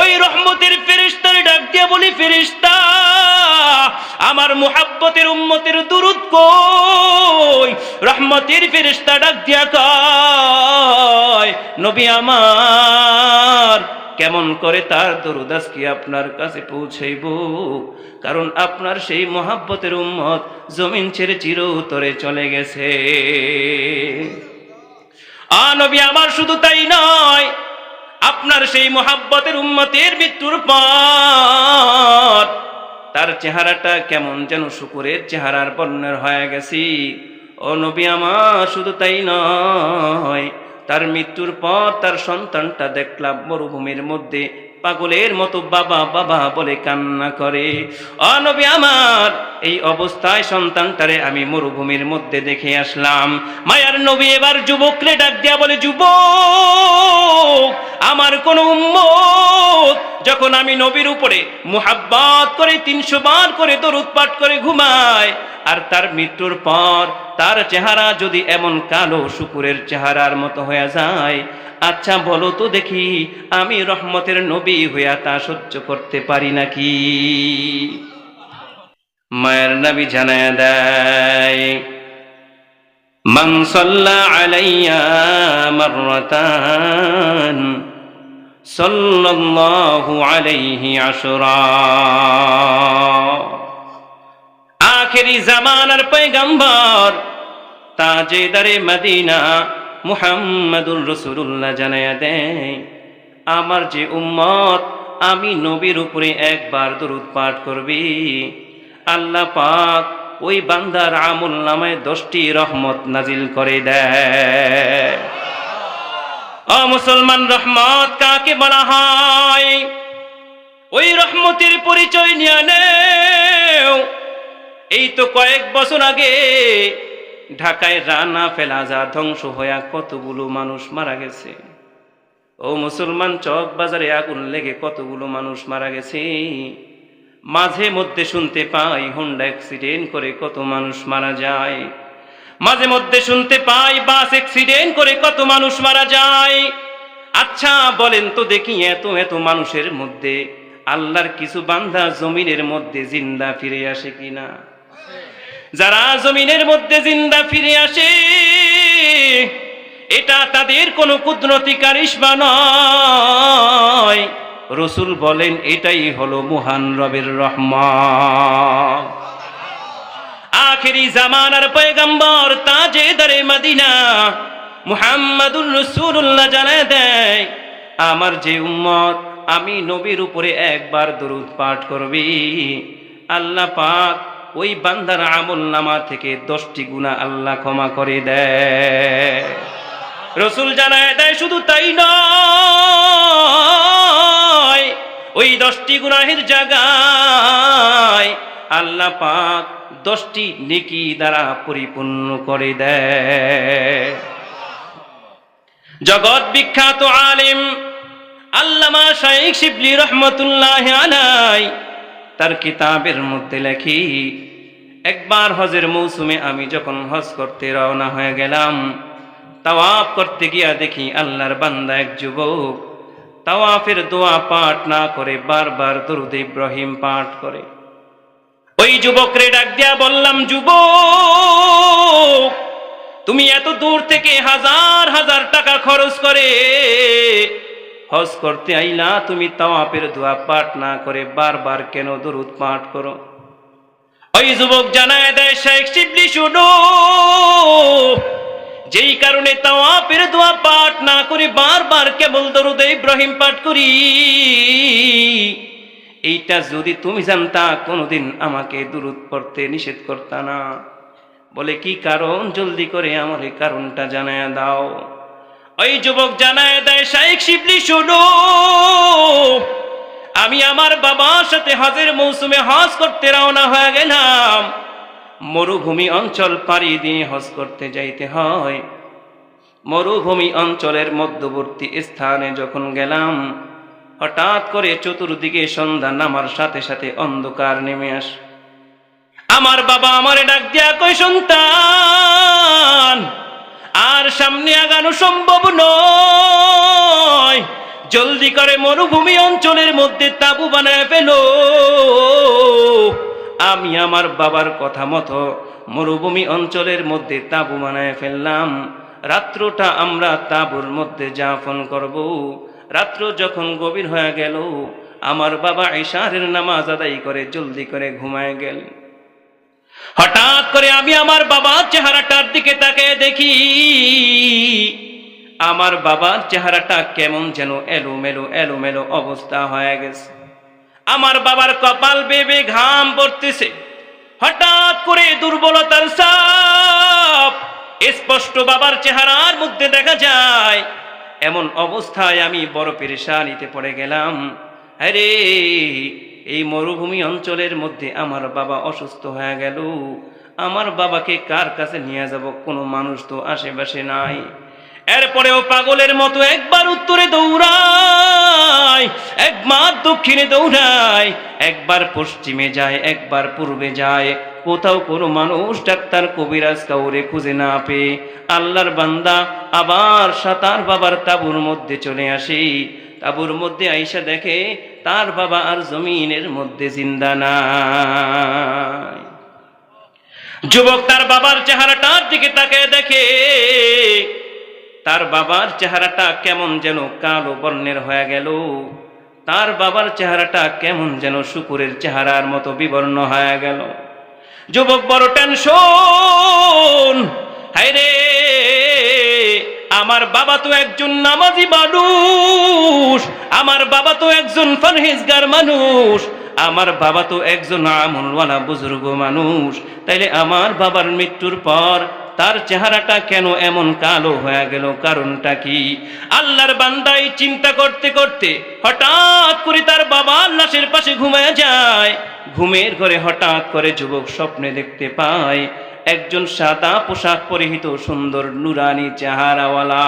ওই রহমতের ফেরিস্তার ডাক দিয়া বলি ফেরিস্তা আমার মুহাব্বতের উম্মতের দুরুদ কই? রহমতের ফেরিস্তা ডাক দিয়া কয়, নবী আমার, কেমন করে তার দরুদাস কি আপনার কাছে পৌঁছাইব? কারণ আপনার সেই মহাব্বতের উম্মত জমিন ছেড়ে চিরতরে চলে গেছে। আনবী আমার, শুধু আপনার সেই মোহাব্বতের উম্মতের মৃত্যুর পর তার চেহারাটা কেমন যেন শুকুরের চেহারার বর্ণের হয়ে গেছি। ও নবী আমার, শুধু তাই নয়, তার মৃত্যুর পর তার সন্তানটা দেখলাম মরুভূমির মধ্যে পাগলের মতো বাবা বাবা বলে কান্না করে। অনবী আমার, এই অবস্থায় সন্তানটারে আমি মরুভূমির মধ্যে দেখে আসলাম। মায়ার নবী এবার যুবকরে ডাক দিয়া বলে, যুবক, আমার কোন উম্মত, যখন আমি নবীর উপরে মুহাব্বাত করে তিনশো বার করে দরুদ পাঠ করে ঘুমায় আর তার মৃত্যুর পর তার চেহারা যদি এমন কালো শুকুরের চেহারার মতো হয়ে যায় আচ্ছা বলো তো দেখি আমি রহমতের নবী হইয়া তা সহ্য করতে পারি নাকি মায়ের নবী জানায় দেয় من صلى علي مرتان صلى الله عليه عشرا আখেরি জামানার পয়গম্বর তাজেদারে মদিনা মুহাম্মাদুর রসুল্লাহ জানায়া দেয়, আমার যে উম্মত, আমি নবীর উপরে একবার দরুদ পাঠ করবি। আল্লাহ পাক ওই বান্দার আমল নামায় দশটি রহমত নাজিল করে দেয়। অ মুসলমান রহমত কাকে বলা হয়? ওই রহমতের পরিচয় নিয়ে নেও। এই তো কয়েক বছর আগে ঢাকায় রানা ফেলাজা ধ্বংস হইয়া কতগুলো মানুষ মারা গেছে। ও মুসলমান, চক বাজারে আগুন লেগে কতগুলো মানুষ মারা গেছে। মাঝে মধ্যে শুনতে পাই হোন্ডা অ্যাক্সিডেন্ট করে কত মানুষ মারা যায়। মাঝে মধ্যে শুনতে পাই বাস অ্যাক্সিডেন্ট করে কত মানুষ মারা যায়। আচ্ছা বলেন তো দেখি এত এত মানুষের মধ্যে আল্লাহর কিছু বান্ধা জমিনের মধ্যে জিন্দা ফিরে আসে কিনা? যারা জমিনের মধ্যে জিন্দা ফিরে আসে, এটা তাদের কোনো কুদরতি কারিশমা নয়। রসুল বলেন, এটাই হলো মহান রবের রহমান আখেরি জামানার পয়গম্বর তাজে দরে মদিনা মুহাম্মাদুর রসুল্লাহ জানায় দেয়, আমার যে উম্মত, আমি নবীর উপরে একবার দরুদ পাঠ করবি। আল্লাহ পাক ওই বান্দার আমল নামা থেকে দশটি গুণা আল্লাহ ক্ষমা করে দেয়। রসুল জানায় দেয়, শুধু তাই নয়, ওই দশটি গুনাহের জায়গায় আল্লাহ পাক দশটি নেকি দ্বারা পরিপূর্ণ করে দেয়। জগৎ বিখ্যাত আলিম আল্লামা শাইখ শিবলি রহমতুল্লাহ আলাই তার কিতাবের মধ্যে লেখি একবার হজের মৌসুমে আমি যখন হজ করতে রওনা হয়ে গেলাম, তাওয়াফ করতে গিয়া দেখি আল্লাহর বান্দা এক যুবক। তাওয়াফের দোয়া পাঠ না করে বারবার দরুদ ইব্রাহিম পাঠ করে। ওই যুবকরে ডাক দিয়া বললাম, যুবক, তুমি এত দূর থেকে হাজার হাজার টাকা খরচ করে হজ করতে আইলা, তুমি তাওয়াপের দোয়া পাঠ না করে বারবার কেন দরুদ পাঠ করো? ওই যুবক জানায় দেয়, শেখ শিবলি, শুনো। যেই কারণে তাওয়াপের দোয়া পাঠ না করে, বারবার কেবল দরুদ ইব্রাহিম পাঠ করি। এইটা যদি তুমি জানতা, কোনোদিন আমাকে দূরত পড়তে নিষেধ করতা না। বলে, কি কারণ? জলদি করে আমার এই কারণটা জানায় দাও। ওই যুবক জানায় দেয় শাইখ শিবলি, শোনো। আমি আমার বাবার সাথে হজের মৌসুমে হজ করতে রওনা হয়ে গেলাম। মরুভূমি অঞ্চল পাড়ি দিয়ে হজ করতে যাইতে হয়। মরুভূমি অঞ্চলের মধ্যবর্তী স্থানে যখন গেলাম, হঠাৎ করে চতুর্দিকে সন্ধ্যা নামার সাথে সাথে অন্ধকার নেমে আস। আমার বাবা আমার ডাক দিয়া কই সন্তান, আর সামনে আগানো সম্ভব নয়। জলদি করে মরুভূমি অঞ্চলের মধ্যে তাবু বানায় ফেলো। আমি আমার বাবার কথা মতো মরুভূমি অঞ্চলের মধ্যে তাবু বানায় ফেললাম। রাত্রটা আমরা তাবুর মধ্যে যাপন করব। রাত্র যখন গভীর হয়ে গেল, আমার বাবা ইশারের নামাজ আদায় করে জলদি করে ঘুমায় গেল। হঠাৎ করে আমি আমার বাবার চেহারাটার দিকে তাকে দেখি। আমার বাবার চেহারাটা কেমন যেন এলোমেলো এলোমেলো অবস্থা হয়ে গেছে। আমার বাবার কপাল বেবে ঘাম পড়তেছে হঠাৎ করে দুর্বলতার সাপ স্পষ্ট বাবার চেহারার মধ্যে দেখা যায়, এমন অবস্থায় আমি বড় পেরেশানিতে পড়ে গেলাম। আরে এই মরুভূমি অঞ্চলের মধ্যে আমার বাবা অসুস্থ হয়ে গেল। আমার বাবাকে কার কাছে নিয়ে যাব? কোনো মানুষ তো আশেপাশে নাই। এরপরেও পাগলের মতো একবার উত্তরে দৌড়ায় একবার দক্ষিণে দৌড়ায়, একবার পশ্চিমে যায়, একবার পূর্বে যায়। কোথাও কোনো মানুষ ডাক্তার, কবিরাজ কাউরে খুঁজে না পেয়ে আল্লাহর বান্দা আবার সাতার বাবার তাবুর মধ্যে চলে আসে। তাবুর মধ্যে আইসা দেখে তার বাবা আর জমিনের মধ্যে জিন্দা নাই। যুবক তার বাবার চেহারাটার দিকে তাকে দেখে তার বাবার চেহারাটা কেমন যেন কালো বর্ণের হয়ে গেল। তার বাবার চেহারাটা কেমন যেন শুকুরের চেহারার মতো বিবর্ণ হয়ে গেল। যুবক, বড় টেনশন। হায়রে আমার বাবা তো একজন নামাজি মানুষ। আমার বাবা তো একজন ফরহেজগার মানুষ। আমার বাবা তো একজন আমলওয়ালা বুজুর্গ মানুষ। তাইলে আমার বাবার মৃত্যুর পর তার চেহারাটা কেন এমন কালো হয়ে গেল? কারণটা কি? আল্লাহর বান্দাই চিন্তা করতে করতে হঠাৎ করে তার বাবার লাশের পাশে ঘুমায় যায়। ঘুমের ঘরে হঠাৎ করে যুবক স্বপ্নে দেখতে পায়, একজন সাদা পোশাক পরিহিত সুন্দর নুরানি চেহারাওয়ালা।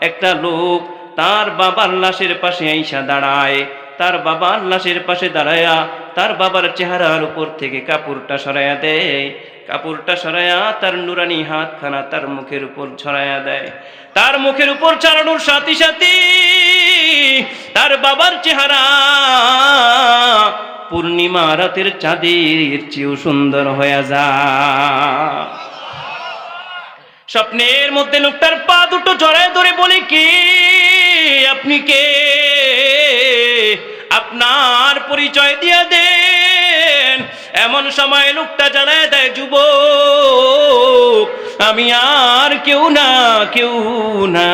একটা লোক তার বাবার লাশের পাশে আইসা দাঁড়ায়। তার বাবার লাশের পাশে দাঁড়ায়া তার বাবার চেহারার উপর থেকে কাপড়টা সরাইয়া দেয়। কাপড়টা সরাইয়া তার নুরানি হাতখানা তার মুখের উপর ছড়াইয়া দেয়। তার মুখের উপর চালানোর সাথে সাথে তার বাবার চেহারা পূর্ণিমা রাতের চাঁদের চেয়েও সুন্দর হয়ে যায়। স্বপ্নের মধ্যে লোকটার পা দুটো জড়ায় ধরে বলে, কি? আপনি কে? আপনার পরিচয় দিয়ে দেন এমন সময় লোকটা জানায় দেয়, যুবক, আমি আর কেউ না কেউ না।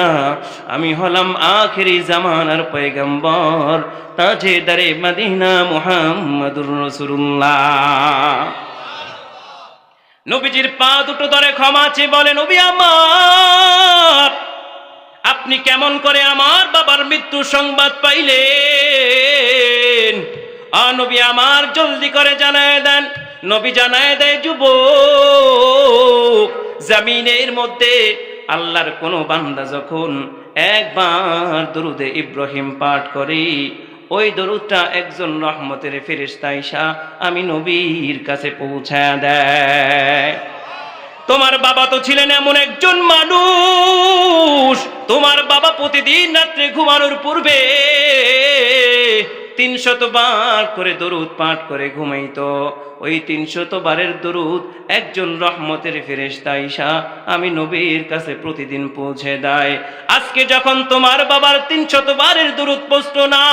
আমি হলাম আখেরি জামানার পয়গম্বর, তাজে দারে মদিনা মুহাম্মাদুর রসুল্লাহ নবীজির পা দুটো ধরে ক্ষমা চেয়ে বলে, নবী আমার, আপনি কেমন করে আমার বাবার মৃত্যু সংবাদ পাইলেন? নবী আমার জলদি করে জানায় দেন। নবী জানায় দেয় যুব জামিনের মধ্যে আল্লাহর কোনো বান্দা যখন একবার দরুদে ইব্রাহিম পাঠ করি, ওই দরুদটা একজন রহমতের আইসা আমি নবীর কাছে পৌঁছায় দেয়। তোমার বাবা তো ছিলেন এমন একজন মানুষ, তোমার বাবা প্রতিদিন রাত্রে ঘুমানোর পূর্বে তিনশত বার করে দরুদ পাঠ করে ঘুমাইতো। ওই তিনশত বারের দরুদ একজন রহমতের ফেরেশতা ঈশা আমি নবীর কাছে প্রতিদিন পৌঁছে দেয়। আজকে যখন তোমার বাবার তিনশত বারের দরুদ পৌঁছতো না,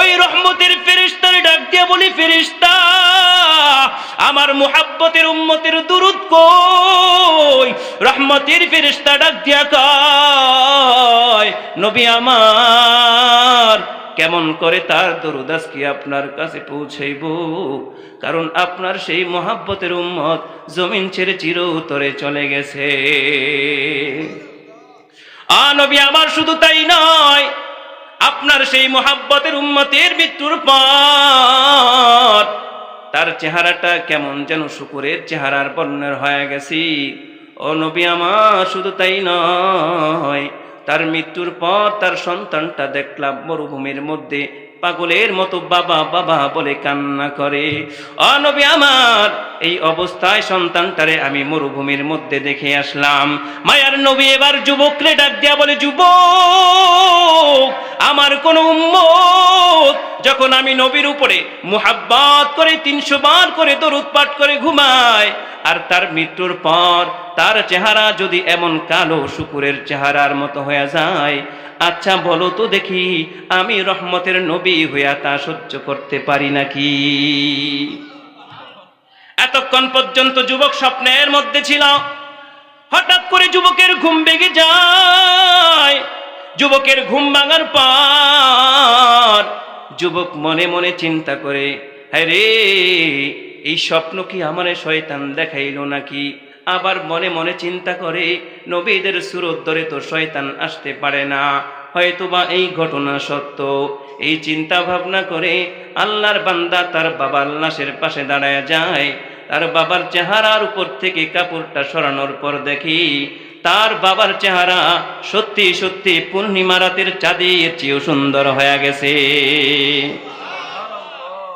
ওই রহমতের ফেরেশতার ডাক দিয়ে বলি, ফেরেশতা, আমার মুহাব্বতের উম্মতের দুরুদ কই? রহমতের ফেরেশতা ডাক দিয়া কয়, নবী আমার কেমন করে তার দরুদাস কি আপনার কাছে পৌঁছাইব? কারণ আপনার সেই মহাব্বতের উম্মত জমিন ছেড়ে চিরতরে চলে গেছে। আ নবী, আমার শুধু তাই নয়, আপনার সেই মহাব্বতের উম্মতের মৃত্যুর পর তার চেহারাটা কেমন যেন শুকুরের চেহারার বর্ণের হয়ে গেছি। ও নবী, আমার শুধু তাই নয় তার মৃত্যুর পর তার সন্তানটা দেখলাম মরুভূমির মধ্যে পাগলের মতো বাবা বাবা বলে কান্না করে। অনবী আমার! এই অবস্থায় সন্তানটারে আমি মরুভূমির মধ্যে দেখে আসলাম। মায়ার নবী এবার যুবকরে ডাক দিয়া বলে, যুবক, আমার কোনো উম্মত যখন আমি নবীর উপরে মুহাব্বত করে তিনশো বার করে দরুদ পাঠ করে ঘুমায় আর তার মৃত্যুর পর তার চেহারা যদি এমন কালো শুকুরের চেহারার মতো হয়ে যায় আচ্ছা বলো তো দেখি আমি রহমতের নবী হইয়া তা সহ্য করতে পারি নাকি? এতক্ষণ পর্যন্ত যুবক স্বপ্নের মধ্যে ছিল। হঠাৎ করে যুবকের ঘুম ভেঙে যায়। যুবকের ঘুম ভাঙার পর যুবক মনে মনে চিন্তা করে হ্যাঁ এই স্বপ্ন কি আমার শয়তান দেখাইলো নাকি? আবার মনে মনে চিন্তা করে, নবীদের সুরত ধরে তো শয়তান আসতে পারে না। হয়তোবা এই ঘটনা সত্য। এই চিন্তা ভাবনা করে আল্লাহর বান্দা তার বাবার লাশের পাশে দাঁড়ায় যায়। তার বাবার চেহারার উপর থেকে কাপড়টা সরানোর পর দেখি তার বাবার চেহারা সত্যি সত্যি পূর্ণিমা রাতের চাঁদের চেয়েও সুন্দর হয়ে গেছে।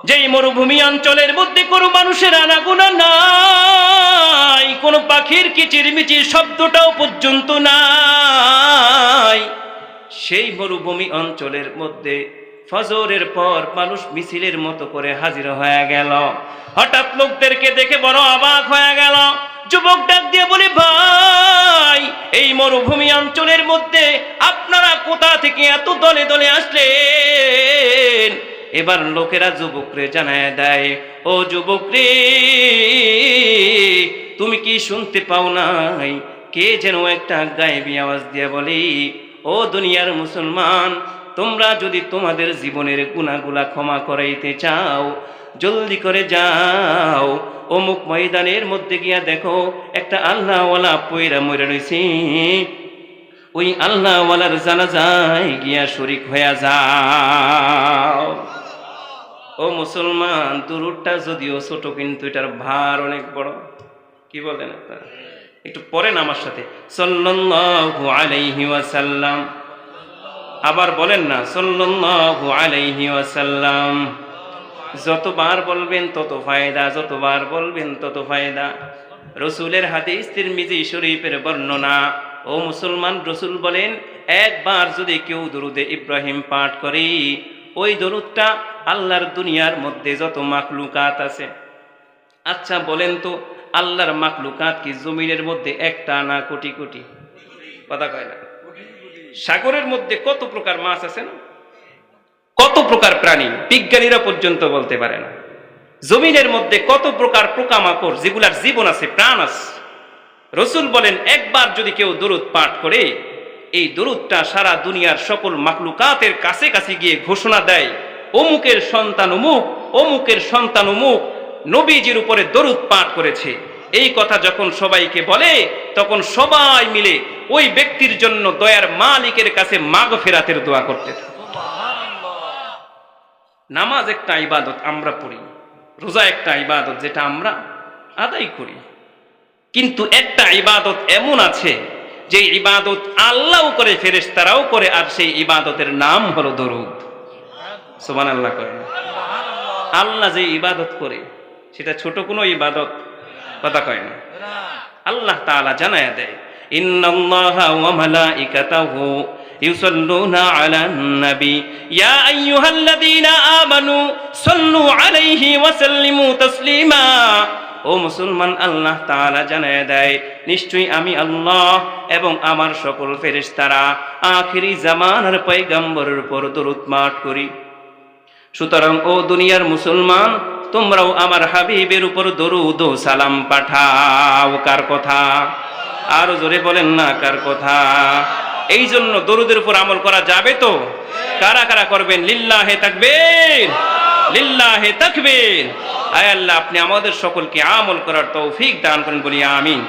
যেই মরুভূমি অঞ্চলের মধ্যে কোনো মানুষের আনাগোনা নাই, কোনো পাখির কিচিরমিচির শব্দটাও পর্যন্ত নাই। সেই মরুভূমি অঞ্চলের মধ্যে ফজরের পর মানুষ মিছিলের মতো করে হাজির হয়ে গেল। হঠাৎ লোকদেরকে দেখে বড় অবাক হয়ে গেল। যুবক ডাক দিয়ে বলি, ভাই, এই মরুভূমি অঞ্চলের মধ্যে আপনারা কোথা থেকে এত দলে দলে আসলেন? এবার লোকেরা যুবকরে জানায় দেয়, ও যুবক রে তুমি কি শুনতে পাও নাই? কে যেন একটা গায়েবী আওয়াজ দিয়ে বলি, ও দুনিয়ার মুসলমান, তোমরা যদি তোমাদের জীবনের গুণাগুলা ক্ষমা করাইতে চাও জলদি করে যাও। অমুক ময়দানের মধ্যে গিয়া দেখো, একটা আল্লাহওয়ালা পয়রা মরে রয়েছে ওই আল্লাহওয়ালার জানাজায় গিয়া শরিক হইয়া যাও। ও মুসলমান দুরুটটা যদিও ছোট, কিন্তু এটার ভার অনেক বড়। কি বলেন আপনারা? একটু পড়েন আমার সাথে। সাল্লাল্লাহু আলাইহি ওয়াসাল্লাম। আবার বলেন না, সাল্লাল্লাহু আলাইহি ওয়াসাল্লাম। যতবার বলবেন তত ফায়দা, যতবার বলবেন তত ফায়দা। রসুলের হাদিস তিরমিজি শরীফের বর্ণনা। ও মুসলমান রসুল বলেন, একবার যদি কেউ দরুদে ইব্রাহিম পাঠ করে, ওই দরুদটা আল্লাহর দুনিয়ার মধ্যে যত মাকলুকাত আছে। আচ্ছা বলেন তো, আল্লাহর মাকলুকাত কি জমিনের মধ্যে একটা না কোটি কোটি? কথা কয় না। সাগরের মধ্যে কত প্রকার মাছ আছে না? কত প্রকার প্রাণী বিজ্ঞানীরা পর্যন্ত বলতে পারে না। জমিনের মধ্যে কত প্রকার পোকামাকড় যেগুলার জীবন আছে, প্রাণ আছে। রসুল বলেন, একবার যদি কেউ দরুদ পাঠ করে, এই দরুদটা সারা দুনিয়ার সকল মাকলুকাতের কাছে কাছে গিয়ে ঘোষণা দেয়, অমুকের সন্তান অমুক, অমুকের সন্তান অমুক, নবীজির উপরে দরুদ পাঠ করেছে। এই কথা যখন সবাইকে বলে, তখন সবাই মিলে ওই ব্যক্তির জন্য দয়ার মালিকের কাছে মাগ ফেরাতের দোয়া করতে থাকে। নামাজ একটা ইবাদত, আমরা পড়ি। রোজা একটা ইবাদত, যেটা আমরা আদায় করি। কিন্তু একটা ইবাদত এমন আছে, যে ইবাদত আল্লাহও করে, ফেরেশতারাও করে, আর সেই ইবাদতের নাম হলো দরুদ। সোমান আল্লাহ করে আল্লাহ যে ইবাদত করে, সেটা ছোট কোনো ইবাদত কথা কয় না। আল্লাহ তাআলা জানায় দেয়, ইন্নাল্লাহা ওয়া মালাইকাতাহু ইউসাল্লুনা আলান নবী ইয়া আইয়ুহাল্লাযীনা আমানু সাল্লু আলাইহি ওয়া সাল্লিমু তাসলিমা ও মুসলমান, আল্লাহ তাআলা জানায়া দেয়, নিশ্চয়ই আমি আল্লাহ এবং আমার সকল ফেরেশতারা আখিরি জামানার পয়গম্বরের উপর দরুদ পাঠ করি। সুতরাং, ও দুনিয়ার মুসলমান, তোমরাও আমার হাবিবের উপর দরুদ ও সালাম পাঠাও। কার কথা? আর জোরে বলেন না, কার কথা? এই জন্য দরুদের উপর আমল করা যাবে তো? কারা কারা করবেন? লিল্লাহে তাকবীর। লিল্লাহে তাকবীর। আয় আল্লাহ, আপনি আমাদের সকলকে আমল করার তৌফিক দান করেন বলি, আমিন।